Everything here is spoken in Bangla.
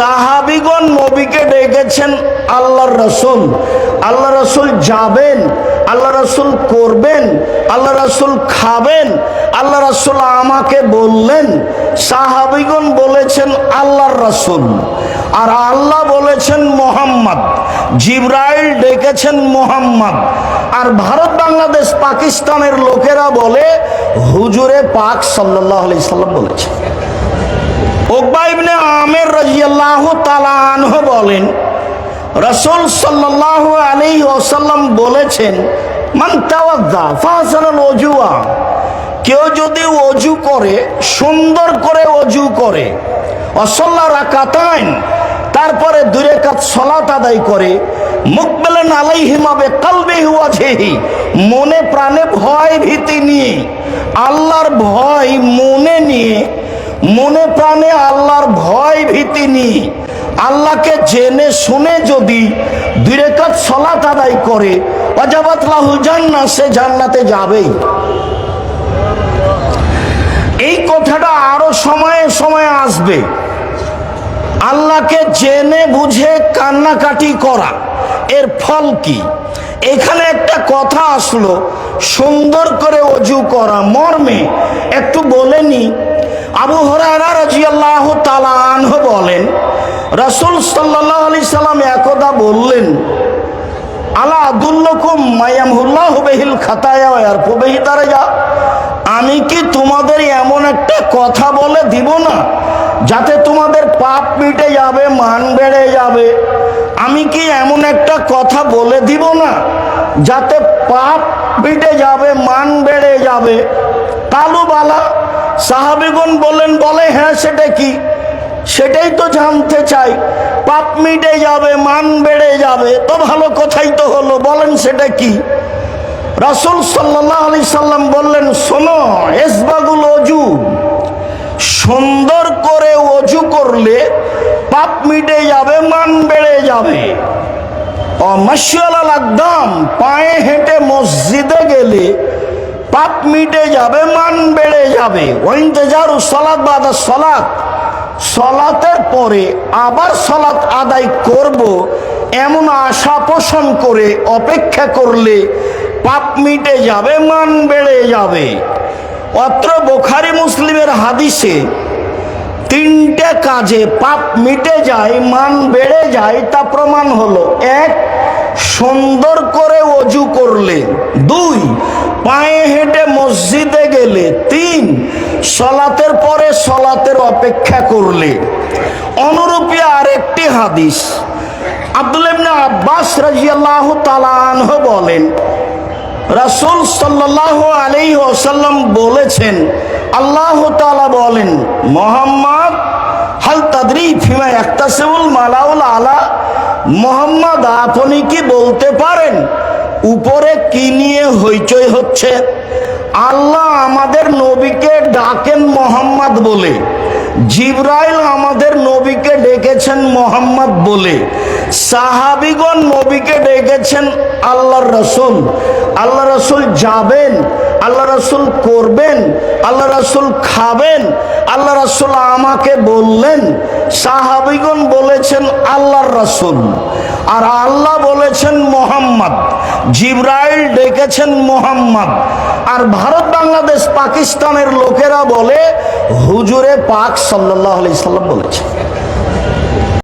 সাহাবিগণ নবীকে ডেকেছেন আল্লাহর রসুল। আল্লাহ রসুল যাবেন আল্লাহ রসুল করবেন আল্লাহ রসুল খাবেন আল্লাহ রসুল আমাকে বললেন। সাহাবিগণ বলেছেন আল্লাহর রসুল। আর আল্লাহ বলেছেন মোহাম্মদ। জিব্রাইল ডেকেছেন মোহাম্মদ। আর ভারত, বাংলাদেশ, পাকিস্তানের লোকেরা বলে, হুজুরে পাক সাল্লাহ আলি সাল্লাম বলেছেন ওকবা ইবনে আমের রাজিয়াল্লাহ তালানহ বলেন, রসুল সাল্লাহ আলী ওসাল্লাম বলেছেন, মান তাওয়াজ্জা ফাহসানুল ওজুয়া কেউ যদি অজু করে, সুন্দর করে অজু করে, অসল্লা রাকাতাইন, তারপরে দূরে কাজ সলাত আদায় করে মুখ মুকবেলেন আলাইহিমাবে কালবে হুয়াছেহি মনে প্রাণে ভয় ভীতি নিয়ে, আল্লাহর ভয় মনে নিয়ে মনে প্রাণে আল্লাহর ভয় ভীতি নিয়ে আল্লাহকে জেনে শুনে যদি দুই রেখাত সলাত আদায় করে অজাবাত লাহুল জান্নাত সে জান্নাতে যাবেই। এই কথাটা আরও সময়ে সময়ে আসবে। আল্লাহকে জেনে বুঝে কান্নাকাটি করা, এর ফল কি? এখানে একটা কথা আসলো, সুন্দর করে অজু করা, মর্মে। একটু বলেনি আবু হরারা রাজিয়াল্লাহ তালানহ বলেন, রসুল সাল্লাহ আলি সাল্লাম একদা বললেন, আলা আদুল্লকুম মায়ামহুল্লাহ বেহিল খাতায়া আর প্রবেহি তারা যা আমি কি তোমাদের এমন একটা কথা বলে দিব না, যাতে তোমাদের পাপ মিটে যাবে, মান বেড়ে যাবে? আমি কি এমন একটা কথা বলে দিব না, যাতে পাপ মিটে যাবে, মান বেড়ে যাবে? কালু বালা সাহাবিগুন বলেন বলে হ্যাঁ সেটা কি? সেটাই তো জানতে চাই। পাপ মিটে যাবে, মান বেড়ে যাবে তো ভালো কথাই তো হলো, বলেন সেটা কি? রাসুল সাল্লাহ আলি সাল্লাম বললেন, শোনো, এসবাগুল অজু। সুন্দর করে অজু করলে পাপ মিটে যাবে, মান বেড়ে যাবে। অমাশাল একদম পায়ে হেঁটে মসজিদে গেলে পাপ মিটে যাবে, মান বেড়ে যাবে। ওইন্তেজারু সলাৎ বাদা সলাৎ সলাতের পরে আবার সলাৎ আদায় করব, এমন আশা পোষণ করে অপেক্ষা করলে পাপ মিটে যাবে, মান বেড়ে যাবে। অত্র বোখারি মুসলিমের হাদিসে তিনটে কাজে পাপ মিটে যায়, মান বেড়ে যায়, তা প্রমাণ হলো, এক, সুন্দর করে অজু করলে। দুই, পায়ে হেঁটে মসজিদে গেলে তিন সলাতের পরে সলাতের অপেক্ষা করলে। অনুরূপী আরেকটি হাদিস। আব্দুল আব্বাস রাজিয়াল্লাহ তালানহ বলেন, রাসুল সাল্লাহ আলী ওসাল্লাম বলেছেন, আল্লাহ তালা বলেন, মোহাম্মদ, হাল ফিমা একতাসেবুল মালাউল আলা, মোহাম্মদ, আপনি কি বলতে পারেন? উপরে কি নিয়ে হইচই হচ্ছে? আল্লাহ আমাদের নবীকে ডাকেন মোহাম্মদ বলে। জিব্রাইল আমাদের নবীকে ডেকেছেন মোহাম্মদ বলে। সাহাবিগণ নবীকে ডেকেছেন আল্লাহর রসুল। আল্লাহ রসুল যাবেন আল্লাহ রসুল করবেন আল্লাহ রসুল খাবেন আল্লাহ রসুল আমাকে বললেন। সাহাবিগণ বলেছেন আল্লাহর রসুল। আর আল্লাহ বলেছেন মোহাম্মদ, জিব্রাইল ডেকেছেন মোহাম্মদ। আর ভারত, বাংলাদেশ, পাকিস্তানের লোকেরা বলে হুজুরে পাক সাল্লাহ আলি সাল্লাম বলেছে।